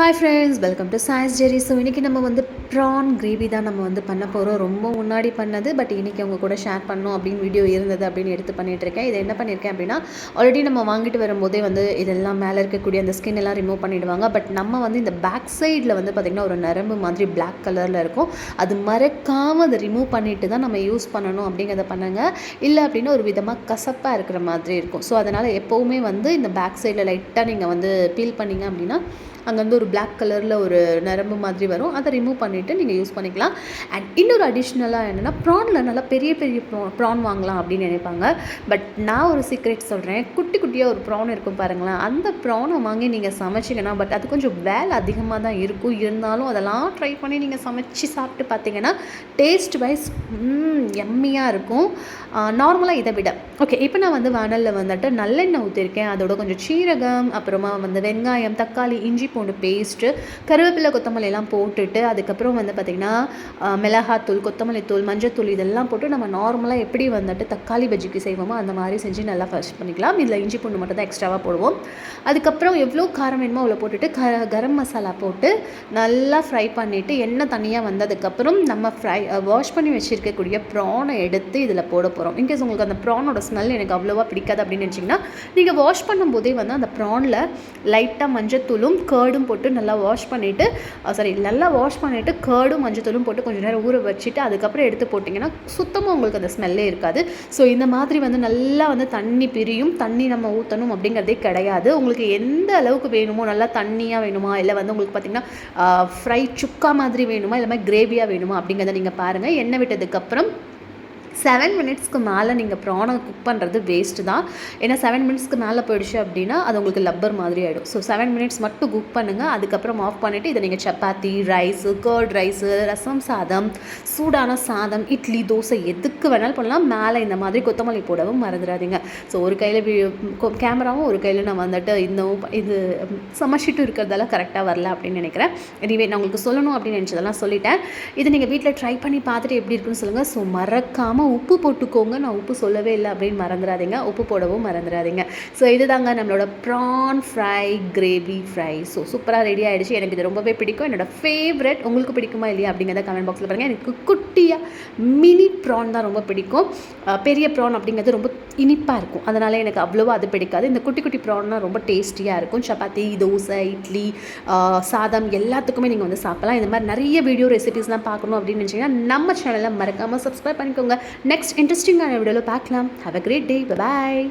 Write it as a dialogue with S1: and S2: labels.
S1: Hi friends welcome to science Jerry so இன்றைக்கி நம்ம வந்து ப்ரான் கிரேவி தான் நம்ம வந்து பண்ண போகிறோம் ரொம்ப முன்னாடி பண்ணது பட் இன்றைக்கி அவங்க கூட ஷேர் பண்ணோம் அப்படின்னு வீடியோ இருந்தது அப்படின்னு எடுத்து பண்ணிகிட்ருக்கேன் இதை என்ன பண்ணியிருக்கேன் அப்படின்னா ஆல்ரெடி நம்ம வாங்கிட்டு வரும்போதே வந்து இதெல்லாம் மேலே இருக்கக்கூடிய அந்த ஸ்கின் எல்லாம் ரிமூவ் பண்ணிவிடுவாங்க பட் நம்ம வந்து இந்த பேக் சைடில் வந்து பார்த்திங்கன்னா ஒரு நரம்பு மாதிரி பிளாக் கலரில் இருக்கும். அது மறக்காமல் அதை ரிமூவ் பண்ணிவிட்டு தான் நம்ம யூஸ் பண்ணணும் அப்படிங்கிறத பண்ணுங்க. இல்லை அப்படின்னா ஒரு விதமாக கசப்பாக இருக்கிற மாதிரி இருக்கும். ஸோ அதனால் எப்போவுமே வந்து இந்த பேக் சைடில் லைட்டாக நீங்கள் வந்து பீல் பண்ணிங்க அப்படின்னா அங்கே வந்து ஒரு பிளாக் கலரில் ஒரு நரம்பு மாதிரி வரும். அதை ரிமூவ் பண்ணிவிட்டு நீங்கள் யூஸ் பண்ணிக்கலாம். அண்ட் இன்னொரு அடிஷ்னலாக என்னென்னா ப்ரானில் நல்லா பெரிய பெரிய ப்ரான் ப்ரான் வாங்கலாம் அப்படின்னு நினைப்பாங்க. பட் நான் ஒரு சீக்ரெட் சொல்கிறேன் குட்டி குட்டியாக ஒரு ப்ரான் இருக்கும் பாருங்களேன். அந்த ப்ரானை வாங்கி நீங்கள் சமைச்சிங்கன்னா பட் அது கொஞ்சம் வேலை அதிகமாக தான் இருக்கும். இருந்தாலும் அதெல்லாம் ட்ரை பண்ணி நீங்கள் சமைச்சு சாப்பிட்டு பார்த்தீங்கன்னா டேஸ்ட் வைஸ் எம்மியாக இருக்கும். நார்மலாக இதை விட. ஓகே இப்போ நான் வந்து வானலில் வந்துட்டு நல்லெண்ணெய் ஊற்றிருக்கேன் அதோட கொஞ்சம் சீரகம் அப்புறமா வந்து வெங்காயம் தக்காளி இஞ்சி பூண்டு பேஸ்ட்டு கருவேப்பிலை கொத்தமல்லி எல்லாம் போட்டுட்டு அதுக்கப்புறம் வந்து பார்த்திங்கன்னா மிளகாத்தூள் கொத்தமல்லி தூள் மஞ்சத்தூள் இதெல்லாம் போட்டு நம்ம நார்மலாக எப்படி வந்துட்டு தக்காளி பஜ்ஜிக்கு செய்வோமோ அந்த மாதிரி செஞ்சு நல்லா ஃபர்ஸ்ட் பண்ணிக்கலாம். இதில் இஞ்சி பூண்டு மட்டும் தான் எக்ஸ்ட்ராவாக போடுவோம். அதுக்கப்புறம் எவ்வளோ காரம் வேணுமோ அவ்வளோ போட்டுட்டு க கரம் மசாலா போட்டு நல்லா ஃப்ரை பண்ணிவிட்டு எண்ணெய் தனியாக வந்ததுக்கப்புறம் நம்ம ஃப்ரை வாஷ் பண்ணி வச்சுருக்கக்கூடிய ப்ரானை எடுத்து இதில் போட போகிறோம் இன்கேஸ் உங்களுக்கு அந்த ப்ரானோட ஸ்மெல் எனக்கு அவ்வளோவா பிடிக்காது அப்படின்னு நினச்சிங்கன்னா நீங்கள் வாஷ் பண்ணும்போதே வந்து அந்த ப்ரானில் லைட்டாக மஞ்சத்தூளும் கேர்டும் போட்டு போட்டு நல்லா வாஷ் பண்ணிவிட்டு சாரி நல்லா வாஷ் பண்ணிவிட்டு கேர்டும் மஞ்சத்தூளும் போட்டு கொஞ்சம் நேரம் ஊற வச்சுட்டு அதுக்கப்புறம் எடுத்து போட்டிங்கன்னா சுத்தமாக உங்களுக்கு அந்த ஸ்மெல்லே இருக்காது. ஸோ இந்த மாதிரி வந்து நல்லா வந்து தண்ணி பிரியும். தண்ணி நம்ம ஊற்றணும் அப்படிங்கிறதே கிடையாது. உங்களுக்கு எந்த அளவுக்கு வேணுமோ நல்லா தண்ணியாக வேணுமா இல்லை வந்து உங்களுக்கு பார்த்திங்கன்னா ஃப்ரை சுக்கா மாதிரி வேணுமா இல்லை மாதிரி கிரேவியாக வேணுமா அப்படிங்கிறத நீங்கள் பாருங்கள் எண்ணெய் விட்டதுக்கப்புறம் செவன் மினிட்ஸ்க்கு மேலே நீங்கள் ப்ரானை குக் பண்ணுறது வேஸ்ட்டு தான். ஏன்னா செவன் மினிட்ஸ்க்கு மேலே போயிடுச்சு அப்படின்னா அது உங்களுக்கு லப்பர் மாதிரி ஆகிடும் ஸோ செவன் மினிட்ஸ் மட்டும் குக் பண்ணுங்கள் அதுக்கப்புறம் ஆஃப் பண்ணிவிட்டு இதை நீங்கள் chapati rice curd rice rasam சாதம் சூடான சாதம் இட்லி தோசை எதுக்கு வேணாலும் பண்ணலாம். மேலே இந்த மாதிரி கொத்தமல்லி போடவும் மறந்துடாதீங்க. ஸோ ஒரு கையில் கேமராவும் ஒரு கையில் நான் வந்துட்டு இந்த இது சமைச்சிட்டு இருக்கிறதால கரெக்டாக வரல அப்படின்னு நினைக்கிறேன். எனிவே நான் உங்களுக்கு சொல்லணும் அப்படின்னு நினச்சதெல்லாம் சொல்லிட்டேன். இதை நீங்கள் வீட்டில் ட்ரை பண்ணி பார்த்துட்டு எப்படி இருக்குன்னு சொல்லுங்கள் ஸோ மறக்காமல் உப்பு போட்டுக்கோங்க நான் உப்பு சொல்லவே இல்லை அப்படின்னு மறந்துடாதீங்க உப்பு போடவும் மறந்துடாதீங்க ஸோ இதுதாங்க நம்மளோட prawn fry gravy fry so சூப்பராக ரெடி ஆகிடுச்சு எனக்கு இது ரொம்பவே பிடிக்கும். என்னோட ஃபேவரட் உங்களுக்கு பிடிக்குமா இல்லையா அப்படிங்கிறத கமெண்ட் பாக்ஸில் பாருங்கள் எனக்கு குட்டியாக மினி ப்ரான் தான் ரொம்ப பிடிக்கும். பெரிய ப்ரான் அப்படிங்கிறது ரொம்ப இனிப்பாக இருக்கும். அதனால் எனக்கு அவ்வளோவா அது பிடிக்காது. இந்த குட்டி குட்டி ப்ரான்னா ரொம்ப டேஸ்டியாக இருக்கும். சப்பாத்தி தோசை இட்லி சாதம் எல்லாத்துக்குமே நீங்கள் வந்து சாப்பிடலாம். இந்த மாதிரி நிறைய வீடியோ ரெசிபிஸ்லாம் பார்க்கணும் அப்படின்னு நினச்சிங்கன்னா நம்ம சேனலில் மறக்காமல் சப்ஸ்கிரைப் பண்ணிக்கோங்க. நெக்ஸ்ட் இன்ட்ரெஸ்டிங்கான வீடியோவில் பார்க்கலாம். Have a great day bye